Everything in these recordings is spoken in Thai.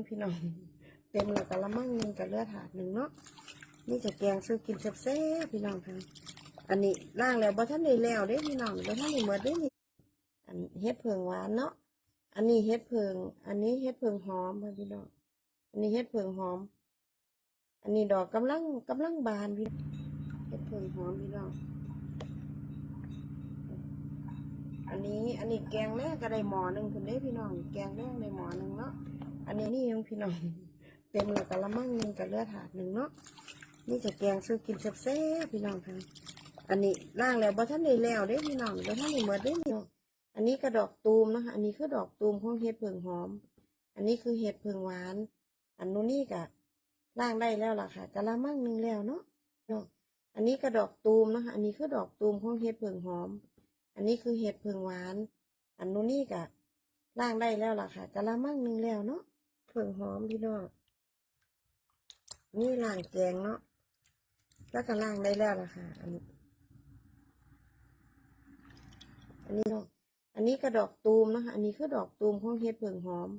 งพี่น้อง เต็มแล้วกะละมังหนึ่งกับเลือดถาดหนึ่งเนาะนี่จะแกงซื้อกินแซ่บๆพี่น้องค่ะอันนี้ล่างแล้วบ่ท่านได้แล้วเด้พี่น้องบ่ท่านได้หมดเด้นี่อันเฮ็ดเพิงหวานเนาะอันนี้เฮ็ดเพิง อันนี้เฮ็ดเพิงหอมค่ะพี่น้องอันนี้เฮ็ดเพิงหอม อันนี้ดอกกำลังกำลังบานพี่เฮ็ดเพิงหอมพี่น้องอันนี้อันนี้แกงแรกก็ได้หมอหนึ่งคุณได้พี่น้อง แกงแรกได้หมอหนึ่งเนาะ อันนี้นี่ยังพี่น้องเต็มแล้วกะละมังหนึ่งกับเลือดถาดหนึ่งเนาะนี่จะแกงซื้อกินแซ่บๆพี่น้องค่ะอันนี้ล่างแล้วบ่ท่านได้แล้วเด้พี่น้องบ่ท่านได้หมดเด้พี่น้องอันนี้กระดอกตูมนะคะอันนี้คือดอกตูมของเห็ดเพิงหอม อันนี้คือเห็ดเพิงหวาน อันนู้นนี่กะล่างได้แล้วล่ะค่ะกะละมังหนึ่งแล้วเนาะเนาะอันนี้กระดอกตูมนะคะอันนี้คือดอกตูมของเห็ดเพิงหอม อันนี้คือเห็ดเพิงหวาน อันนู้นนี่กะล่างได้แล้วล่ะค่ะกะละมังหนึ่งแล้วเนาะ เพิงหอมพี่น้องนี่ล่างแกงเนาะแล้วก็ล่างได้แล้วล่ะค่ะอันนี้ อันนี้เนาะอันนี้กระดอกตูมนะคะ อันนี้คือดอกตูมของเห็ดเพิงหอม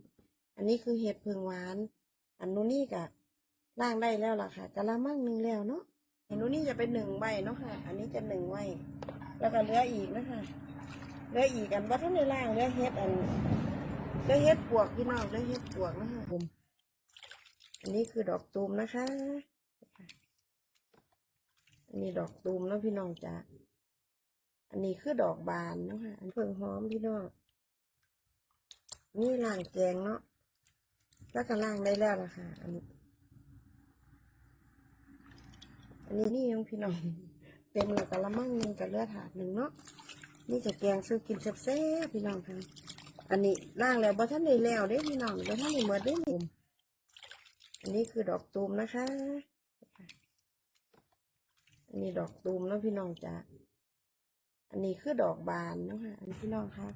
อันนี้คือเห็ดเพิงหวาน อันนู้นนี่กะล่างได้แล้วล่ะค่ะกะละมั่งหนึ่งแล้วเนาะอันนู้นนี่จะเป็นหนึ่งใบเนาะค่ะ อันนี้จะหนึ่งใบแล้วก็เหลืออีกนะคะเหลืออีกอันว่าท่านในล่างเหลือเห็ดอัน เหลือเห็ดปวกพี่น้องเหลือเห็ดปวกนะคะผมอันนี้คือดอกตูมนะคะอันนี้ดอกตูมนะพี่น้องจ้าอันนี้คือดอกบานนะคะอันเพิ่งหอมพี่น้องนี่ล่างแกงเนาะแล้วก็ล่างได้แล้วล่ะค่ะอันนี้อันนี้นี่ยังพี่น้องเต็มแล้วกะละมังหนึงกับเลือดถาดหนึ่งเนาะนี่จะแกงซื้อกินแซ่บๆพี่น้องค่ะ อันนี้ล่างแล้วบ่ท่านได้แล้วเด้พี่น้องบ่ท่านได้หมดเด้นี่อันนี้คือดอกตูมนะคะ อันนี้ดอกตูมเนาะพี่น้องจ้าอันนี้คือดอกบานนะคะอันนี้พี่น้องคะ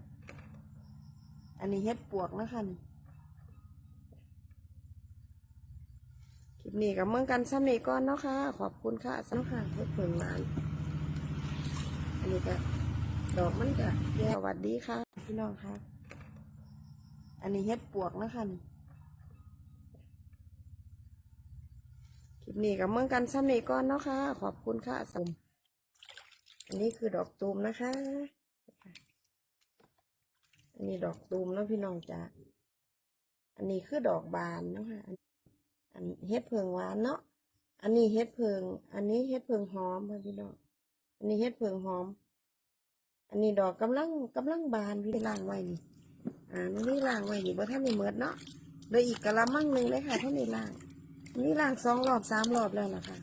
อันนี้เฮ็ดปวกนะคะนี่คลิปนี้กับเมืองกันซ้ำนี้ก่อนเนาะค่ะขอบคุณค่ะซ้ำค่ะเฮ็ดเพิ่งมานอันนี้ก็ดอกมันก็แย่สวัสดีค่ะ พี่น้องค่ะ อันนี้เฮ็ดปวกนะคะนี่คลิปนี้กับเมืองกันซ้ำนี้ก่อนเนาะค่ะขอบคุณค่ะสมอันนี้คือดอกตูมนะคะ อันนี้ดอกตูมเนาะพี่น้องจ้าอันนี้คือดอกบานเนาะค่ะอันเฮ็ดเพิงหวานเนาะอันนี้เฮ็ดเพิง อันนี้เฮ็ดเพิงหอมค่ะพี่น้องอันนี้เฮ็ดเพิงหอม อันนี้ดอกกำลังกำลังบานพี่ล่างไว้นี่ อ่านี่ล่างไว้นี่บ่ท่านนี่เมิดเนาะเหลยอีกกะละมังหนึ่งเลยค่ะท่านนี่ล่าง นี่ล่างสองรอบสามรอบแล้วล่ะค่ะ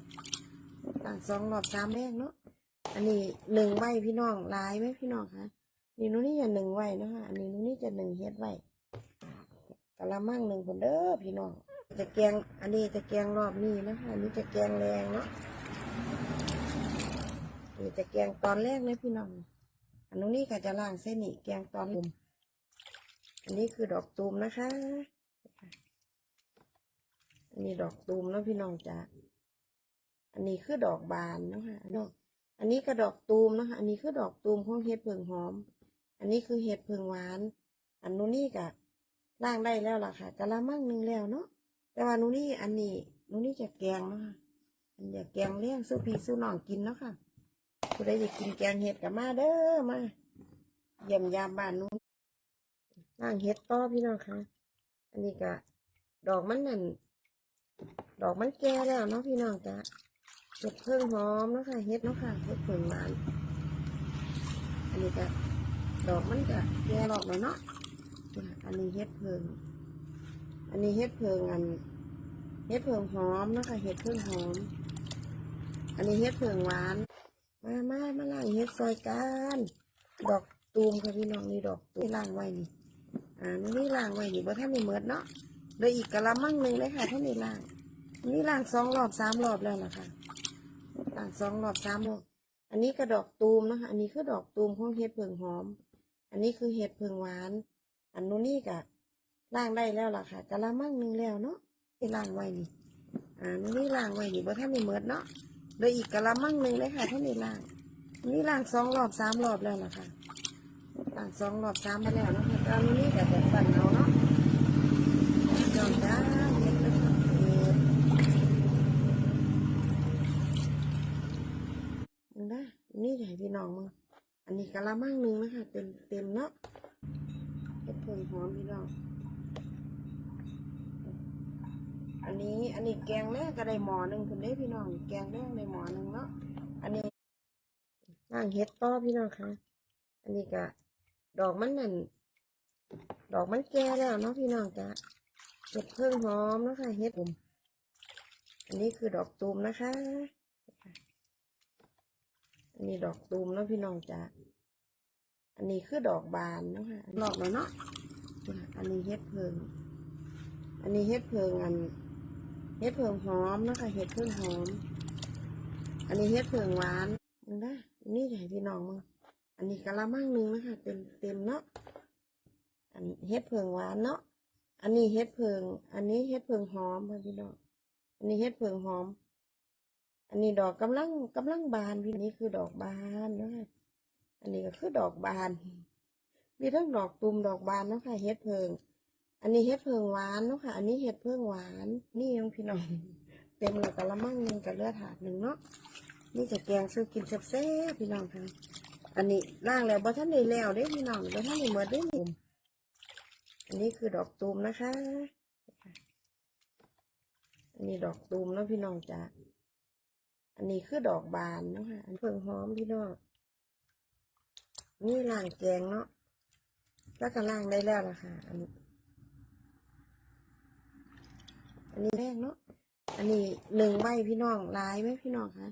ล่างสองรอบสามแรกเนาะอันนี้หนึ่งไว้พี่น้องลายไหมพี่น้องคะนี่นู้นี่จะหนึ่งไว้เนาะคะอันนี้นู้นี่จะหนึ่งเฮ็ดไว้กะละมังหนึ่งคนเด้อพี่น้องจะแกงอันนี้จะแกงรอบนี้นะคะอันนี้จะแกงแรงเนาะนี่จะแกงตอนแรกเลยพี่น้องอันนู้นนี่ก็จะล่างเส้นนี่แกงตอนลุม อันนี้คือดอกตูมนะคะ อันนี้ดอกตูมเนาะพี่น้องจ้าอันนี้คือดอกบานนะคะดอก อันนี้ก็ดอกตูมนะคะ อันนี้คือดอกตูมของเห็ดเพิงหอม อันนี้คือเห็ดเพิงหวาน อันนู้นนี่กะล่างได้แล้วล่ะค่ะกะละมังหนึ่งแล้วเนาะ แต่ว่านู้นนี่อันนี้นู้นนี่จะแกงเนาะคะอันอยากแกงเลี้ยงสู้พี่สู้น้องกินเนาะค่ะผู้ใดอยากกินแกงเห็ดกับมาเด้อมาเยี่ยมยามบ้านนู้ ล่างเห็ดต่อพี่น้องคะอันนี้กะดอกมันนั่นดอกมันแก่แล้วเนาะพี่น้องจ้ะเห็ดเพิ่งหอมเนาะค่ะเห็ดเนาะค่ะเห็ดเพิ่งหวานอันนี้ก็ดอกมันก็แก่ดอกแล้วเนาะอันนี้เห็ดเพิ่งอันนี้เห็ดเพิ่งอันเห็ดเพิ่งหอมเนาะค่ะเห็ดเพิ่งหอม อันนี้เห็ดเพิ่งหวาน มามามาล่างเห็ดซอยกันดอกตูมค่ะพี่น้องนี่ดอกตูมล่างไว้นี่ อ่านี่ล่างไว้นี่บ่ท่านนี่เมิดเนาะเหลยอีกกะละมังหนึ่งเลยค่ะท่านนี่ล่างนี่ล่างสองรอบสามรอบแล้วนะคะต่างสองรอบสามรอบอันนี้ก็ดอกตูมนะคะอันนี้คือดอกตูมของเห็ดเพิงหอม อันนี้คือเห็ดเพิงหวาน อันนู้นนี่กะล่างได้แล้วล่ะค่ะกะละมังหนึ่งแล้วเนาะที่ล่างไว้นี่อ่านี่ล่างไว้นี่บ่ท่านนี่เมิดเนาะเหลยอีกกะละมังหนึ่งเลยค่ะท่านนี่ล่างนี่ล่างสองรอบสามรอบแล้วล่ะค่ะ สองรอบสามไปแล้วนะคะตอนนี้แต่แบบฝันเอาเนาะจอมได้นะนี่ใหญ่พี่น้องมึงอันนี้กะละมังนึงนะคะเต็มเต็มเนาะเห็ดผงหอมพี่น้อง อันนี้อันนี้แกงแรกก็ได้หมอหนึ่งคุณได้พี่น้อง แกงแรกในหมอหนึ่งเนาะ อันนี้นั่งเฮ็ดต่อพี่น้องคะอันนี้ก็ ดอกมันนั่นดอกมันแก่แล้วเนาะพี่น้องจ้ะเห็ดเพิ่งหอมนะคะเห็ดผมอันนี้คือดอกตูมนะคะ อันนี้ดอกตูมเนาะพี่น้องจ้ะอันนี้คือดอกบานเนาะค่ะดอกแล้วเนาะอันนี้เห็ดเพิ่งอันนี้เห็ดเพิงอันเห็ดเพิงหอมนะคะเห็ดเพิงหอม อันนี้เห็ดเพิงหวานมึงได้นนี้ใหญ่พี่น้องมึง อันนี้กะละมังหนึงนะคะ เต็มเต็มเนาะ อันเห็ดเพิงหวานเนาะ อันนี้เห็ดเพิง อันนี้เห็ดเพิงหอมค่ะพี่น้อง อันนี้เห็ดเพิงหอม อันนี้ดอกกำลังกำลังบานพี่นี่คือดอกบานเนาะคะอันนี้ก็คือดอกบาน มีทั้งดอกตุ่มดอกบานเนาะค่ะเห็ดเพิง อันนี้เห็ดเพิงหวานเนาะค่ะ อันนี้เห็ดเพิงหวาน นี่ยังพี่น้อง เต็มเลยกะละมังหนึ่งกับเลือดถาดหนึ่งเนาะ นี่จะแกงซื้อกินแซ่บๆพี่น้องค่ะ อันนี้ล่างแล้วบ่ท่านได้แล้วเด้พี่น้องบ่ท่านได้หมดเด้หนุ่มอันนี้คือดอกตูมนะคะ อันนี้ดอกตูมเนาะพี่น้องจ้ะอันนี้คือดอกบานนะคะอันเพิงหอมพี่น้องนี่ล่างแกงเนาะแล้วก็ล่างได้แล้วล่ะคะอันนี้ อันนี้แรกเนาะอันนี้หนึ่งไว้พี่น้องลายไหมพี่น้องคะ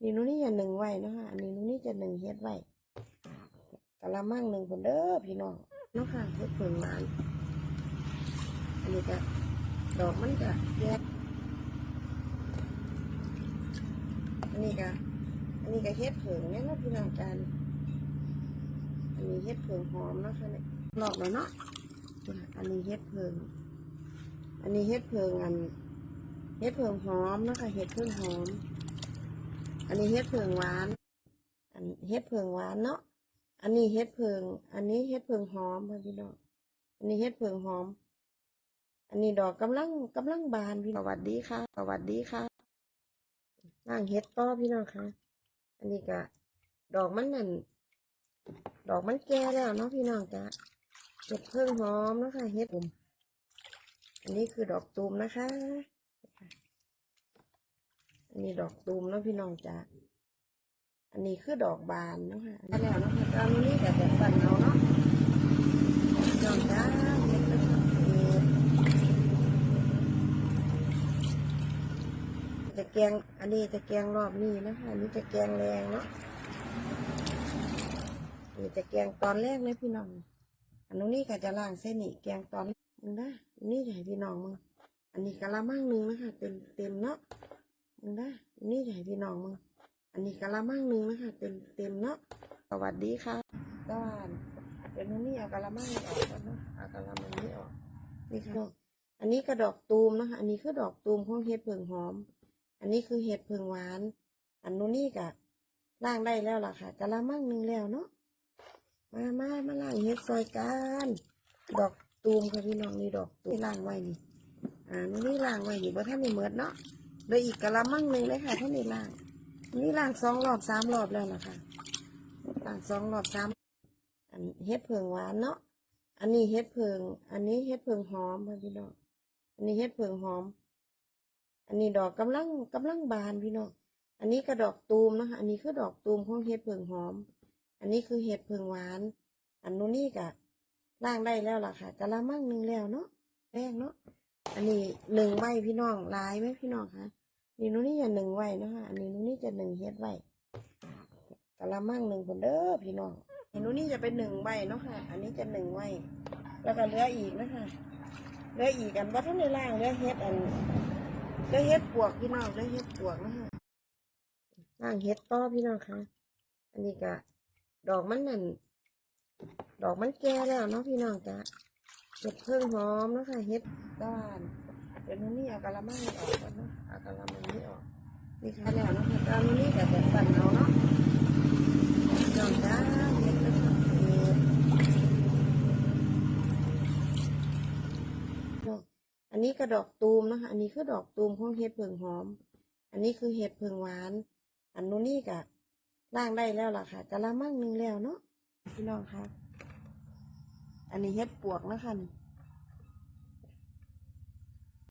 นี่นู้นนี่จะหนึ่งไว้นะคะอันนี้นู้นนี่จะหนึ่งเฮ็ดไว้ กะละมังหนึ่งคนเด้อพี่น้องเนาะค่ะเฮ็ดผลมานอันนี้ก็ดอกมันก็แยกอันนี้ก็อันนี้ก็เฮ็ดเผิงเนี่ยนะพี่น้องกันอันนี้เฮ็ดเผิงหอมนะค่ะเนี่ยลอกแล้วเนาะอันนี้เฮ็ดเผิงอันนี้เฮ็ดเพิงอันเฮ็ดเพิงหอมนะคะเฮ็ดเพิงหอม อันนี้เฮ็ดเพิงหวาน อันเฮ็ดเพิงหวานเนาะ อันนี้เฮ็ดเพิง อันนี้เฮ็ดเพิงหอมค่ะพี่น้อง อันนี้เฮ็ดเพิงหอม อันนี้ดอกกำลังกำลังบานพี่น้องสวัสดีค่ะ สวัสดีค่ะล่างเฮ็ดต่อพี่น้องค่ะ อันนี้ก็ดอกมันนั่น ดอกมันแก่แล้วเนาะพี่น้องจ้ะเฮ็ดเพิงหอมเนาะค่ะเฮ็ดผมอันนี้คือดอกตูมนะคะ อันนี้ดอกตูมเนาะพี่น้องจ้ะ อันนี้คือดอกบานเนาะค่ะแล้วเนาะค่ะตอนนี้แต่แบบปั่นเอาเนาะพี่น้องจ้าเฮ็ดเลยค่ะแกงอันนี้จะแกงรอบนี้นะคะอันนี้จะแกงแรงเนาะอันนี้จะแกงตอนแรกเลยพี่น้องอันนี้ก็จะล้างเส้นนี่แกงตอนมึงได้อันนี่ใหญ่พี่น้องมึงอันนี้กะละมังนึงนะคะเต็มเต็มเนาะมึงได้อันนี่ใหญ่พี่น้องมึง อันนี้กะละมังหนึ่งนะคะ เต็มเต็มเนาะสวัสดีค่ะตอนเดี๋ยวนี้เอากะละมังนี้ออกก่อนเนาะเอากะละมังนี้ออกนี่ค่ะอันนี้กระดอกตูมนะคะ อันนี้คือดอกตูมของเห็ดเผิงหอม อันนี้คือเห็ดเผิงหวาน อันนู้นนี่กะล่างได้แล้วล่ะค่ะกะละมังหนึ่งแล้วเนาะมามามาล่างเฮ็ดซอยกันดอกตูมค่ะพี่น้องนี่ดอกตูมล่างไว้นี่อ่านี่ล่างไว้นี่บ่ท่านนี่เมิดเนาะเหลยอีกกะละมังหนึ่งเลยค่ะท่านนี่ล่าง นี่ล่างสองรอบสามรอบแล้วล่ะคะล่างสองรอบสามอันเฮ็ดเพิงหวานเนาะอันนี้เฮ็ดเพิง อันนี้เฮ็ดเพิงหอมค่ะพี่น้องอันนี้เฮ็ดเพิงหอม อันนี้ดอกกำลังกำลังบานพี่น้องอันนี้ก็ดอกตูมนะคะอันนี้คือดอกตูมของเฮ็ดเพิงหอม อันนี้คือเห็ดเพิงหวาน อันนู้นนี่กะล่างได้แล้วล่ะค่ะกะละมั่งหนึ่งแล้วเนาะแป้งเนาะอันนี้หนึ่งไว้พี่น้องลายไหมพี่น้องคะ นี่นู้นี่จะหนึ่งไว้นะคะอันนี้นู้นนี่จะหนึ่งเฮ็ดไว้กะละมังหนึ่งคนเด้อพี่น้องอันนู้นี่จะเป็นหนึ่งไว้เนาะค่ะ อันนี้จะหนึ่งไว้แล้วก็เหลืออีกนะคะเหลืออีกอันว่าท่านในล่างเหลือเฮ็ดอันเหลือเฮ็ดปวกพี่น้องเหลือเฮ็ดปวกนะคะล่างเฮ็ดต่อพี่น้องคะอันนี้ก็ดอกมันนั่นดอกมันแก่แล้วเนาะพี่น้องจ้ะเห็ดเพิ่งหอมนะคะเห็ดก้าน เดี๋ยวนี้เอากะละมังนี่ออกก่อนเนาะอากะละมังนี่ออกนี่ค่ะแล้วเนาะคะตอนนี้แต่แบบปั่นเอาเนาะจองจ้าเห็ดเลยค่ะเห็ดดอกอันนี้ก็ดอกตูมนะคะ อันนี้คือดอกตูมของเห็ดเพิ่งหอม อันนี้คือเห็ดเพิ่งหวาน อันนู้นนี่กะล่างได้แล้วล่ะค่ะกะละมังหนึ่งแล้วเนาะพี่น้องคะอันนี้เฮ็ดปวกนะคะนี่